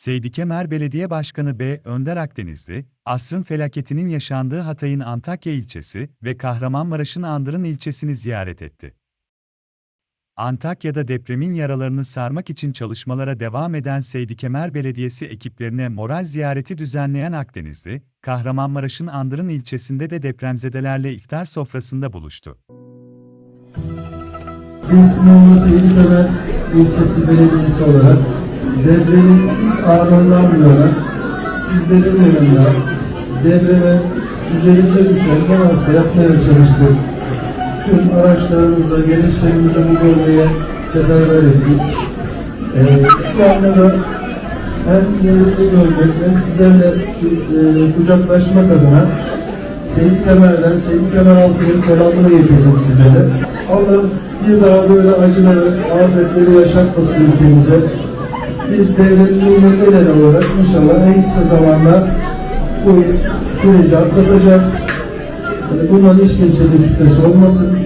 Seydi Kemer Belediye Başkanı B. Önder Akdenizli, asrın felaketinin yaşandığı Hatay'ın Antakya ilçesi ve Kahramanmaraş'ın Andırın ilçesini ziyaret etti. Antakya'da depremin yaralarını sarmak için çalışmalara devam eden Seydi Kemer Belediyesi ekiplerine moral ziyareti düzenleyen Akdenizli, Kahramanmaraş'ın Andırın ilçesinde de depremzedelerle iftar sofrasında buluştu. Biz Muğla Seyitömer ilçesi belediyesi olarak depremin ilk anından bu yana sizlerin yanında depreme üzerimize düşen ne yapmaya çalıştık. Tüm araçlarımıza, gelişlerimize bu bölgeye seferber ettik. Ee, şu anda da hem yerinde görmek hem sizlerle e, kucaklaşmak adına Seyit Kemer'den, Seyit Kemer halkının selamını getirdim sizlere. Allah bir daha böyle acıları, afetleri yaşatmasın ülkemize. Biz devletin el olarak inşallah en kısa zamanda bu süreci atlatacağız. Bundan hiç kimsenin şüphesi olmasın.